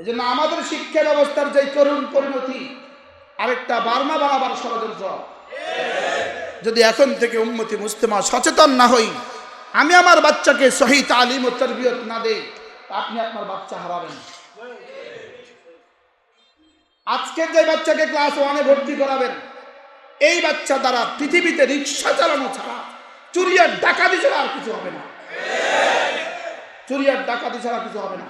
এই জন্য আমাদের শিক্ষা ব্যবস্থার যে করুণ পরিণতি, আরেকটা বার্মা বানাবার ষড়যন্ত্র। যদি এখন থেকে উন্মতি মুস্তেমা সচেতন না হই, আমি আমার বাচ্চাকে সহি তালিম ও তরবিয়ত না দেই আপনি আপনার বাচ্চা হারাবেন। আজকের যে বাচ্চাকে ক্লাস ওয়ানে ভর্তি করাবেন, এই বাচ্চা দ্বারা পৃথিবীতে রিক্সা চালানো ছাড়া চুরিয়ার ডাকাতি ছাড়া আর কিছু হবে না। চুরিয়ার ডাকাতি ছাড়া কিছু হবে না।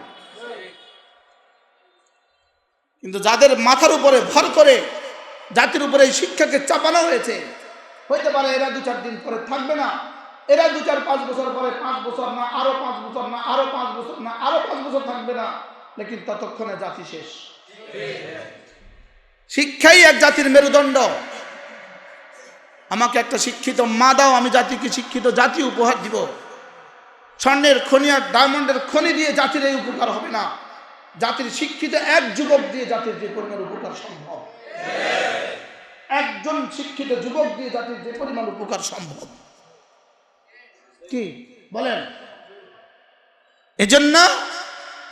কিন্তু যাদের মাথার উপরে ভর করে জাতির উপরে এই শিক্ষাকে চাপানো হয়েছে, হইতে পারে এরা দু চার দিন পরে থাকবে না, এরা দু চার পাঁচ বছর পরে পাঁচ বছর না, আরও পাঁচ বছর না, আরও পাঁচ বছর না, আরও পাঁচ বছর থাকবে না, লেকিন ততক্ষণে জাতি শেষ। শিক্ষাই এক জাতির মেরুদণ্ড। আমাকে একটা শিক্ষিত মা দাও, আমি জাতিকে শিক্ষিত জাতি উপহার দিব। স্বর্ণের খনি আর ডায়মন্ডের খনি দিয়ে জাতির এই উপকার হবে না। জাতির শিক্ষিত এক যুবক দিয়ে জাতির যে পরিমাণ উপকার সম্ভব। একজন শিক্ষিত যুবক দিয়ে জাতির যে পরিমাণ উপকার সম্ভব। কি? বলেন। এজন্য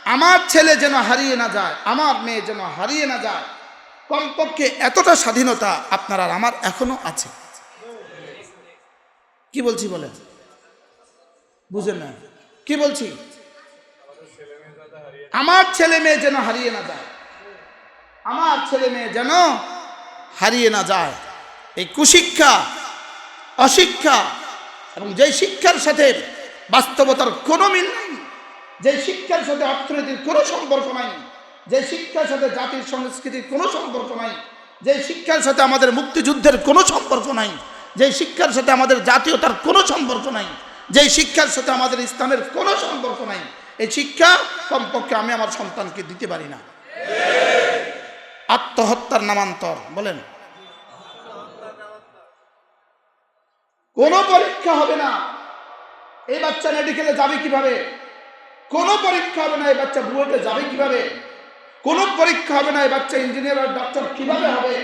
আমার ছেলে যেন হারিয়ে না যায়, আমার মেয়ে যেন হারিয়ে না যায়, কমপক্ষে এতটা স্বাধীনতা আপনার আর আমার এখনও আছে। কি বলছি বলেন? বুঝেন না। কি বলছি? আমার ছেলে মেয়ে যেন হারিয়ে না যায়। আমার ছেলে মেয়ে যেন হারিয়ে না যায়। এই কুশিক্ষা, অশিক্ষা এবং যেই শিক্ষার সাথে বাস্তবতার কোনো মিল নেই যে শিক্ষার সাথে অর্থনীতির কোনো সম্পর্ক নাই যে শিক্ষার সাথে জাতির সংস্কৃতির কোনো সম্পর্ক নাই যে শিক্ষার সাথে আমাদের মুক্তিযুদ্ধের কোনো সম্পর্ক নাই যে শিক্ষার সাথে আমাদের জাতীয়তার কোনো সম্পর্ক নাই যে শিক্ষার সাথে আমাদের স্থানের কোনো সম্পর্ক নাই এই শিক্ষা কমপক্ষে আমি আমার সন্তানকে দিতে পারি না। আত্মহত্যার নামান্তর, বলেন। কোনো পরীক্ষা হবে না। এই বাচ্চা মেডিকেলে যাবে কীভাবে? কোনো পরীক্ষা হবে না, এই বাচ্চা বুয়েটে যাবে কীভাবে? কোনো পরীক্ষা হবে না, এই বাচ্চা ইঞ্জিনিয়ার ডাক্তার কীভাবে হবে?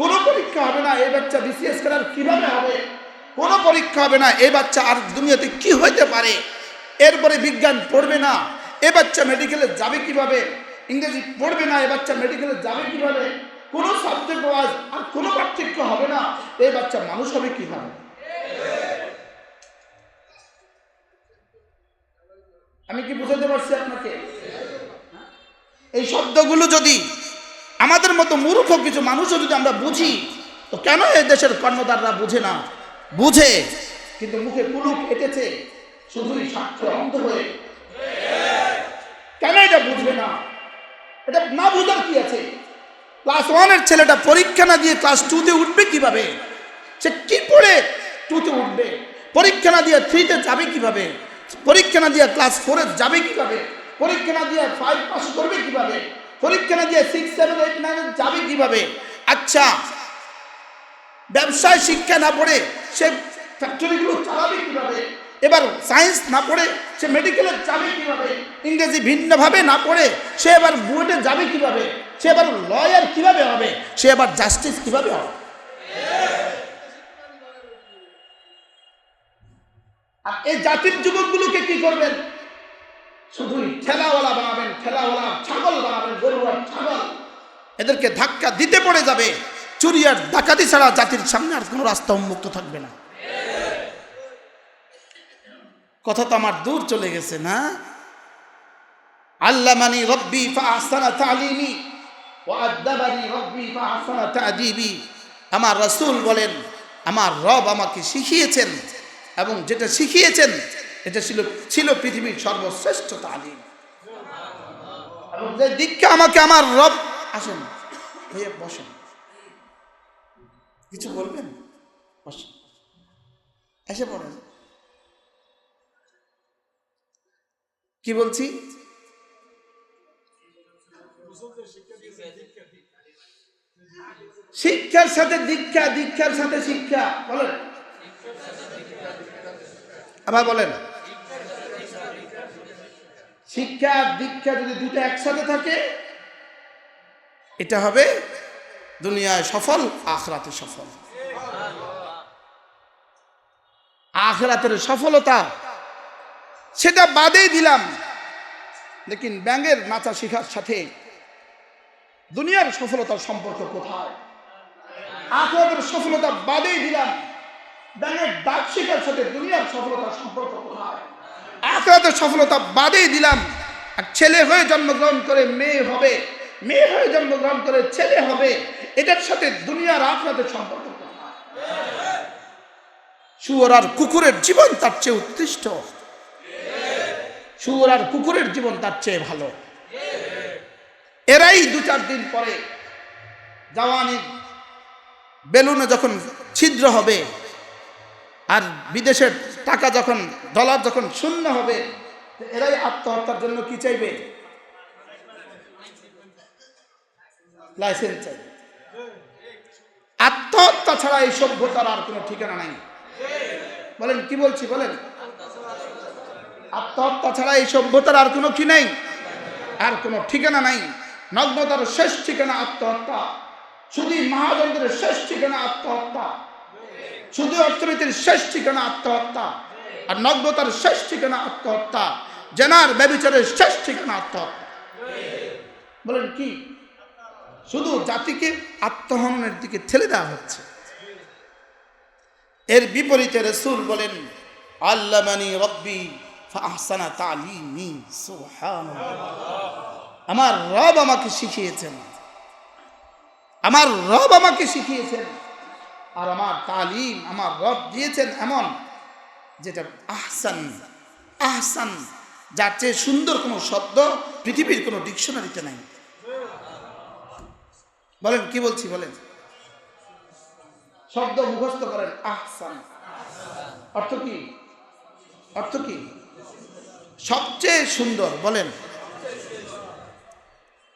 কোনো পরীক্ষা হবে না, এই বাচ্চা বিসিএস করার কীভাবে হবে? কোনো পরীক্ষা হবে না, এই বাচ্চা আর দুনিয়াতে কি হইতে পারে? এরপরে বিজ্ঞান পড়বে না, এ বাচ্চা মেডিকেলে যাবে কীভাবে? ইংরেজি পড়বে না, এ বাচ্চা মেডিকেলে যাবে কীভাবে? কোনো সাবজেক্ট ওয়াইজ আর কোনো পার্থক্য হবে না এই বাচ্চা মানুষ হবে কীভাবে? আমি কি বুঝাতে পারছি আপনাকে? এই শব্দগুলো যদি আমাদের মতো মূর্খ কিছু মানুষও যদি আমরা বুঝি, তো কেন এই দেশের কর্ণদাররা বুঝে না? বুঝে, কিন্তু মুখে কুলুক এঁটেছে। শুধুই স্বার্থে অন্ধ হয়ে। কেন এটা বুঝবে না? এটা না বুঝার কি আছে? ক্লাস ওয়ানের ছেলেটা পরীক্ষা না দিয়ে ক্লাস টুতে উঠবে কীভাবে? সে কি পড়ে টুতে উঠবে? পরীক্ষা না দিয়ে থ্রিতে যাবে কীভাবে? পরীক্ষা না দিয়ে ক্লাস ফোরে যাবে কীভাবে? পরীক্ষা না দিয়ে ফাইভ পাস করবে কীভাবে? পরীক্ষা না দিয়ে সিক্স সেভেন এইট নাইনে যাবে কীভাবে? আচ্ছা ব্যবসায় শিক্ষা না পড়ে সে ফ্যাক্টরিগুলো চালাবে কীভাবে? এবার সায়েন্স না পড়ে সে মেডিকেলে যাবে কীভাবে? ইংরেজি ভিন্নভাবে না পড়ে সে এবার বুয়েটে যাবে কীভাবে? সে এবার লয়ার কীভাবে হবে? সে এবার জাস্টিস কীভাবে হবে? আর এই জাতির যুবকগুলোকে কি করবেন? শুধুই ঠেলাওয়ালা বানাবেন ছাগল বানাবেন ছাগল। এদেরকে ধাক্কা দিতে পড়ে যাবে। চুরি আর ডাকাতি ছাড়া জাতির সামনে আর কোনো রাস্তা উন্মুক্ত থাকবে না। কথা তো আমার দূর চলে গেছে, না? তালিমি, ওয়া আদাবানি রব্বি তাদিবি আমার রসুল বলেন, আমার রব আমাকে শিখিয়েছেন এবং যেটা শিখিয়েছেন, এটা ছিল ছিল পৃথিবীর সর্বশ্রেষ্ঠ তালিম। এবং যে দীক্ষা আমাকে আমার রব, আসেন ভাইয়া বসেন। কিছু বলবেন? বসেন। এসে পড়েন। কি বলছি? শিক্ষার সাথে দীক্ষা, দীক্ষার সাথে শিক্ষা, বলেন। আবার বলেন। শিক্ষা, দীক্ষা যদি দুটো একসাথে থাকে, এটা হবে দুনিয়ায় সফল, আখরাতে সফল। আখরাতের সফলতা সেটা বাদেই দিলাম। লেকিন ব্যাঙের নাচা শেখার সাথে দুনিয়ার সফলতার সম্পর্ক কোথায়? আখরাতের সফলতা বাদেই দিলাম। ব্যাঙের ডাক শিকার সাথে দুনিয়ার সফলতার সম্পর্ক কোথায়? আখরাতের সফলতা বাদেই দিলাম। আর ছেলে হয়ে জন্মগ্রহণ করে মেয়ে হবে। মেয়ে হয়ে জন্মগ্রহণ করে ছেলে হবে। এটার সাথে দুনিয়ার আখরাতের সম্পর্ক শুয়োর আর কুকুরের জীবন তার চেয়ে উৎকৃষ্ট। শুয়োর আর কুকুরের জীবন তার চেয়ে ভালো। এরাই দু চার দিন পরে জওয়ানির বেলুনে যখন ছিদ্র হবে আর বিদেশের টাকা যখন, ডলার যখন শূন্য হবে এরাই আত্মহত্যার জন্য কি চাইবে? লাইসেন্স চাইবে। আত্মহত্যা ছাড়া এই সভ্যতার আর কোনো ঠিকানা নাই। বলেন, কি বলছি বলেন? আত্মহত্যা ছাড়া এই সভ্যতার আর কোনো কি নেই? আর কোনো ঠিকানা নাই। নগ্নতার শেষ ঠিকানা আত্মহত্যা। শুধু মহাজনদের শেষ ঠিকানা আত্মহত্যা। শুধু অর্থনীতির শেষ ঠিকানা আত্মহত্যা। আর নগ্নতার শেষ ঠিকানা আত্মহত্যা। জেনার ব্যবচারের শেষ ঠিকানা আত্মহত্যা। বলেন কি? শুধু জাতিকে আত্মহননের দিকে ঠেলে দেওয়া হচ্ছে। এর বিপরীতে রসুল বলেন, আল্লামানি রব্বি ফাহসানা তালিমি সুবহানাল্লাহ। আমার রব আমাকে শিখিয়েছেন। আমার রব আমাকে শিখিয়েছেন। আর আমার তালিম, আমার রব দিয়েছেন এমন যেটা আহসান আহসান, যার চেয়ে সুন্দর কোনো শব্দ পৃথিবীর কোনো ডিকশনারিতে নাই। বলেন, কি বলছি, বলেন? শব্দ মুখস্থ করেন, আহসান। অর্থ কি? অর্থ কি? সবচেয়ে সুন্দর, বলেন।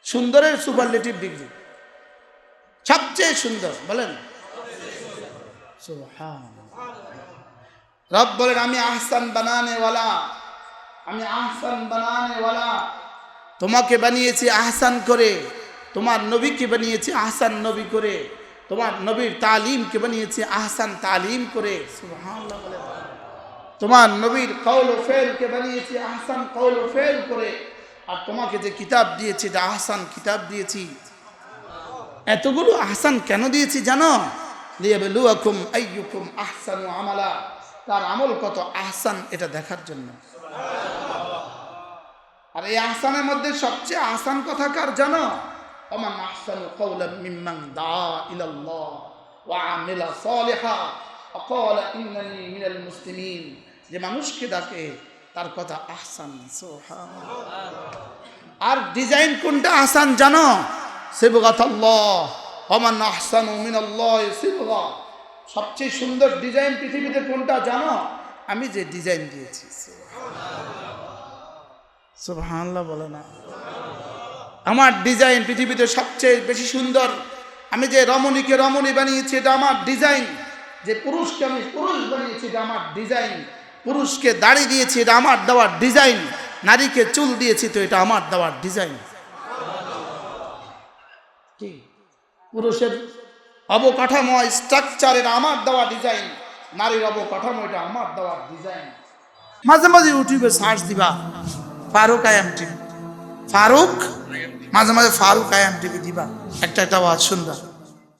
সুন্দরের সুপারলেটিভ ডিগ্রি সবচেয়ে সুন্দর, বলেন। রব বলেন, আমি আহসান বানানেওয়ালা আমি আহসান বানানেওয়ালা তোমাকে বানিয়েছি আহসান করে, তোমার নবীকে বানিয়েছি আহসান নবী করে, তোমার নবীর তালিমকে বানিয়েছি আহসান তালিম করে। সুবহানাল্লাহ। তোমার নবীর কৌল ও ফেলকে বানিয়েছি, আহসান কৌল ও ফেল করে। আর তোমাকে যে কিতাব দিয়েছি এটা আহসান কিতাব দিয়েছি, এতগুলো আহসান কেন দিয়েছি জানো? লিয়াবলুয়াকুম আইয়ুকুম আহসানু আমালা। তার আমল কত? আহসান এটা দেখার জন্য। আর এই আহসানের মধ্যে সবচেয়ে আহসান কথা কার জানো? ওমান আহসানু কওলাম মিম্মান দা ইলাল্লাহ ওয়া আমিলা সালিহা। ক্বালা ইন্নানি মিনাল মুসলিমিন। যে মানুষকে ডাকে, তার কথা আহসান আর ডিজাইন কোনটা আহসান জানো? ওমান আহসানু সবচেয়ে সুন্দর ডিজাইন পৃথিবীতে কোনটা জানো? আমি যে ডিজাইন দিয়েছি সুবহানাল্লাহ বলে না। আমার ডিজাইন পৃথিবীতে সবচেয়ে বেশি সুন্দর, আমি যে রমণীকে রমণী বানিয়েছি, এটা আমার ডিজাইন। যে পুরুষকে আমি পুরুষ বানিয়েছি, এটা আমার ডিজাইন। পুরুষকে দাড়ি দিয়েছি, এটা আমার দেওয়ার ডিজাইন নারীকে চুল দিয়েছি, তো এটা আমার দেওয়ার ডিজাইন পুরুষের অবকাঠামো স্ট্রাকচার এটা আমার দেওয়া ডিজাইন নারীর অবকাঠামো, এটা আমার দেওয়ার ডিজাইন মাঝে মাঝে ইউটিউবে সার্চ দিবা, ফারুক আয়াম টিভি। ফারুক? মাঝে মাঝে ফারুক আয়াম টিভি দিবা। একটা একটা আওয়াজ সুন্দর